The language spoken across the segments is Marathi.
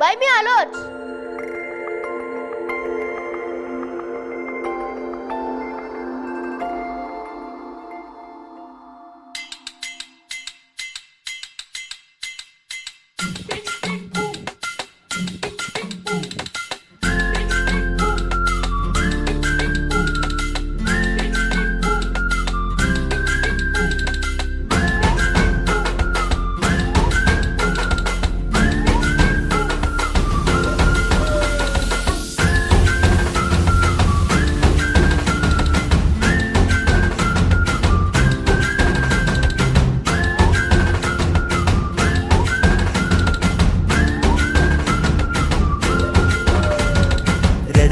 बाई मी आलोच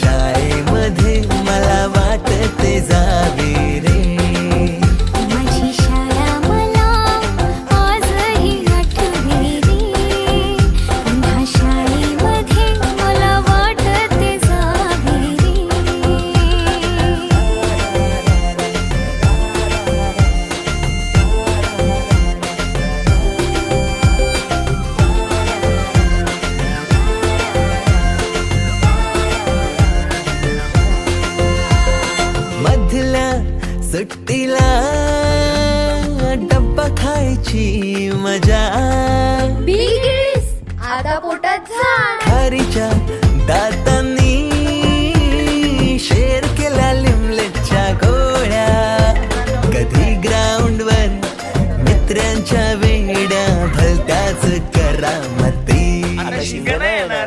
शाळेमध्ये मला वाटते जावे. खायची मजा. बिगिस आता पोटात झाड. खारीच्या दातांनी शेर केला लिमलेटच्या गोळ्या. कधी ग्राउंडवर मित्रांच्या वेड्या भलत्याच करामती. पीटीच्या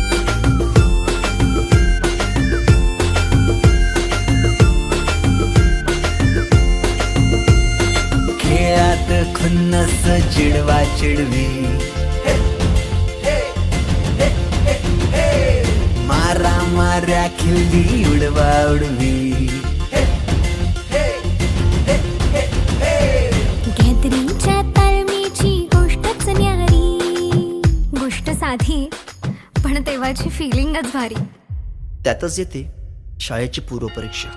चिडवा. मारा माऱ्या खिल्ली उडवा उडवी. तालमीची गोष्टच न्यारी. गोष्ट साधी पण तेव्हाची फिलिंगच भारी. त्यातच येते शाळेची पूर्वपरीक्षा.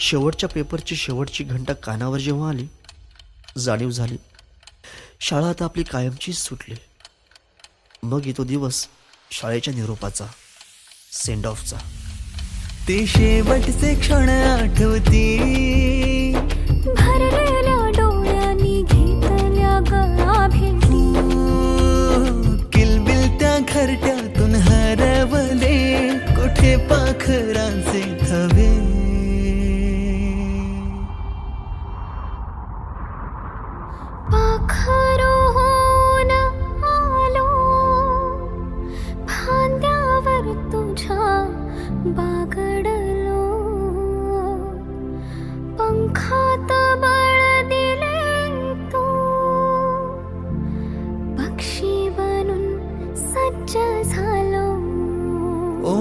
शेवटच्या पेपरची शेवटची घंटा कानावर जेव्हा आली जाणीव झाली. शाळा आता आपली कायमचीच सुटली. मग येतो दिवस शाळेच्या निरोपाचा सेंड ऑफचा ते शेवटचे क्षण आठवती. भरलेल्या डोळ्यांनी घेतल्या गळा भेटी किलबिल त्या घरट्यातून हरवले. कुठे पाखरांचे थवे?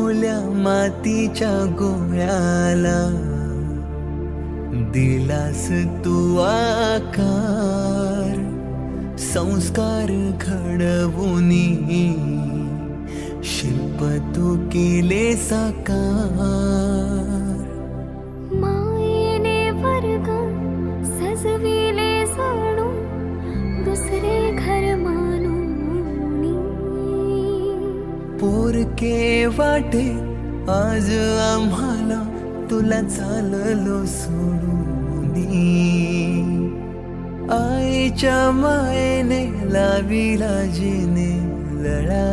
ओल्या मातीच्या गोळ्याला. दिलास तू आकार संस्कार घडवून शिल्प तू केले साकार. पोरके वाटे आज आम्हाला तुला चाललो सोडून आईच्या मायेने लाविला जिने लढा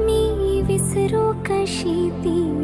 मी विसरू कशी ती?